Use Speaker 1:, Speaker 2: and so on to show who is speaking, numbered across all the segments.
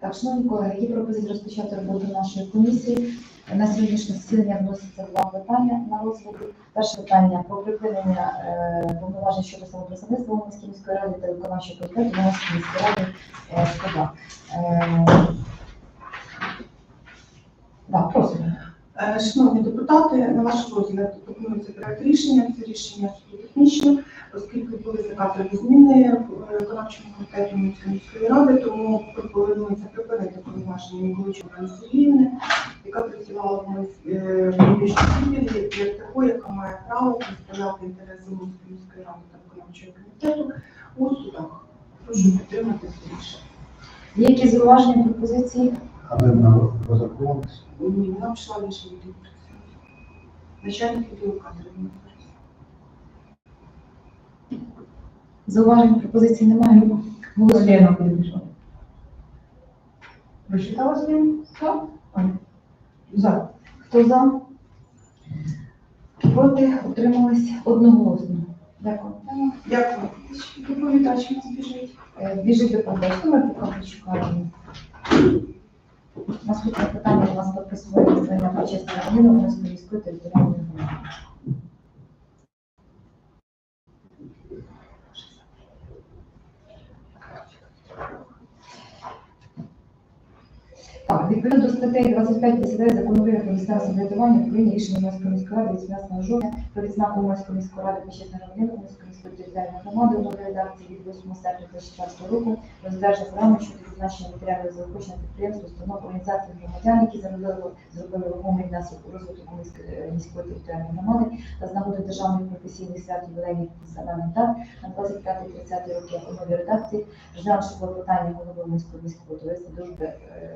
Speaker 1: Так, шановні колеги, є пропозиція розпочати роботу нашої комісії. На сьогоднішнє засідання вносяться два питання на розгляд. Перше питання про припинення е, повноважень щодо самопредставництва Уманської міської ради та виконавчого комітету Уманської міської ради е, СКДА. Е, да, просимо.
Speaker 2: Шановні депутати, на ваш розгляд пропонується проект рішення. Це рішення технічне, оскільки були закатані зміни в е, виконавчому комітеті міської ради, тому пропонується припинити повноваження Миколичу Сергіївни, яка працювала в нас, е, відділі, як такої, яка має право представляти інтереси міської ради та виконавчого комітету у судах. Прошу підтримати це рішення.
Speaker 1: Є якісь зауваження, пропозиції?
Speaker 3: Але на розраховувалися.
Speaker 2: Ні, вона пішла в інший відділ працювати. Начальник відділу кадрів. не зараз.
Speaker 1: Зауважень, пропозицій немає. Голосуємо.
Speaker 4: Прочитала з ним?
Speaker 1: Так.
Speaker 4: За.
Speaker 1: Хто за? Проти? Утримались одноголосно. Дякую.
Speaker 2: Дякую. Доповідач у нас біжить.
Speaker 1: Е, Біжить доповідач. Ну, Ми поки почекаємо. Наступне питання у нас звання почесної громадянина Уманської міської територіальної громади. Так, відповідно до статей 25 59 закону України про місцеве самоврядування в рішення Уманської міської ради від 17 жовтня про відзнаку Уманської міської ради почесної громадянина Уманської міської територіальної громади у редакції від 8 серпня 2024 року про програму щодо призначення матеріального заохочення підприємств, установ організації громадян, які зробили зробили вагомий внесок у розвиток е, міської територіальної громади та з нагоди державних професійних свят ювілейних населених дат на 25-30 роки у новій редакції, розглянувши клопотання голови міського міського товариства дружби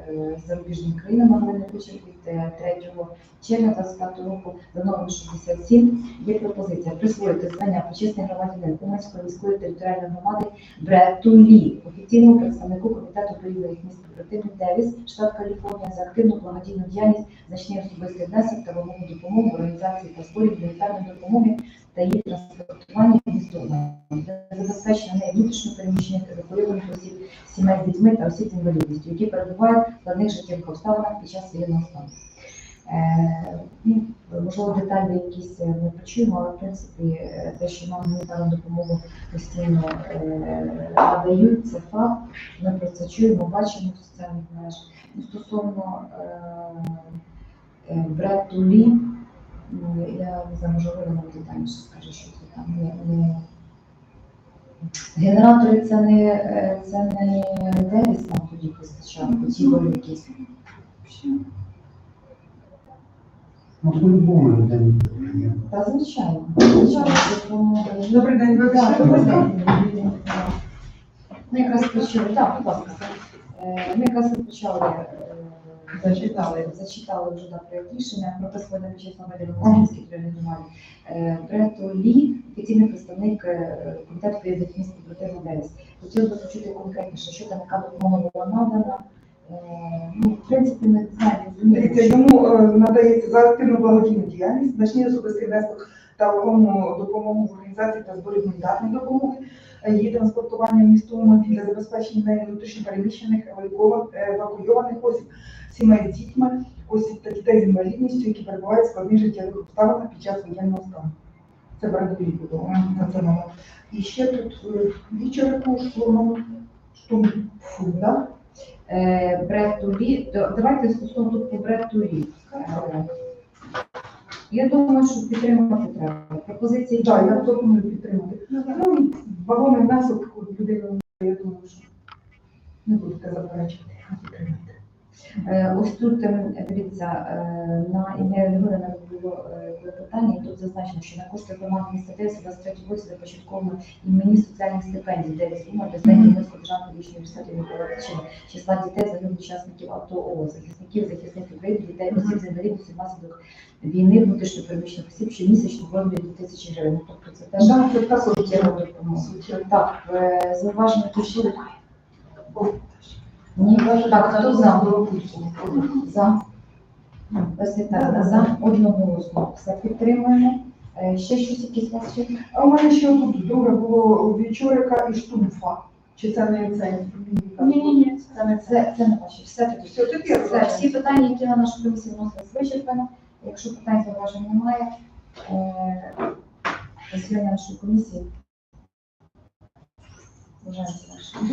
Speaker 1: з е, зарубіжними країнами Марини Кучерки Е, 23 червня 2025 року за номером 67 є пропозиція присвоїти звання почесний громадянин Уманської міської територіальної громади Бретулі, офіційному представнику комітету приїздних міст противних Девіс, штат Каліфорнія, за активну благодійну діяльність, значний особистий внесок та вимогу допомоги в організації та зборів гуманітарної допомоги та її транспортування в місто Умань забезпечення нею внутрішньо переміщених евакуйованих осіб, сімей з дітьми та осіб з інвалідністю, які перебувають в складних життєвих обставинах під час воєнного стану. Е, можливо, деталі якісь не почуємо, але в принципі е, те, що нам гуманітарну допомогу постійно е, надають, це факт. Ми про це чуємо, бачимо в соціальних мережах. Стосовно е, я не знаю, може детальніше скаже, що це там не, не... Генератори це не, е, це не Девіс нам тоді постачав, ці були якісь.
Speaker 3: Ну, по-любому людині потрібно.
Speaker 1: Та звичайно, звичайно, тому
Speaker 4: Добрий день, ви
Speaker 1: Так, добрий день. Ми якраз почали, так, будь ласка. Е, Ми якраз почали е,
Speaker 4: Зачитали.
Speaker 1: зачитали вже да, проєкт рішення про присвоєння почесного медіа територіальній громаді. Е, Брето Лі, офіційний представник е, комітету міст противно Девіс. Хотіли би почути конкретніше, що там яка допомога була надана. Е, Ну, в принципі, ми знаємо,
Speaker 4: Дивіться, йому надається за активну благодійну діяльність, значний особистий внесок та допомогу в організації та зборі гуманітарної допомоги, е, її транспортування в для забезпечення нею внутрішньо переміщених евакуйованих осіб, сімей з дітьми, осіб та дітей з інвалідністю, які перебувають в складних життєвих обставинах під час воєнного стану. Це Брадові було національно. І ще тут е, вічерику штурмом штурмфу, да?
Speaker 1: Е, Бретту давайте стосовно по Бретту Лі. Е, Я думаю, що підтримувати треба. Пропозиції
Speaker 4: Так, я пропоную підтримати. Ну, вагомий внесок людина, я думаю, що не будете заперечувати. підтримати.
Speaker 1: Е, Ось тут ем, дивіться е, на ім'я Євгена було е, питання, і тут зазначено, що на кошти міста Девіса 23 році започатковано імені соціальних стипендій. Девіс Ума для студентів Мирського державного університету Микола Тичина, числа дітей загиблих учасників АТО ООС, захисників, захисників України, дітей, осіб з інвалідністю внаслідок війни, внутрішньо переміщених осіб, щомісячно в розмірі 2000 гривень. Тобто це теж суттєва допомога. Так, е, зауваження тут ще ні, так, хто за? За. Безвітарна за одноголосно. Все підтримуємо. Е, Ще щось якісь у вас ще?
Speaker 4: А у мене ще тут друге було Вічорика і Штумфа. Чи це не це?
Speaker 1: Ні-ні-ні, це не це, це не ваші. Все тоді.
Speaker 4: Все, тепер
Speaker 1: Все, всі питання, які на нашу комісію вносились, вичерпано. Якщо питань зауважень немає, е, засідання нашої комісії. Завершити.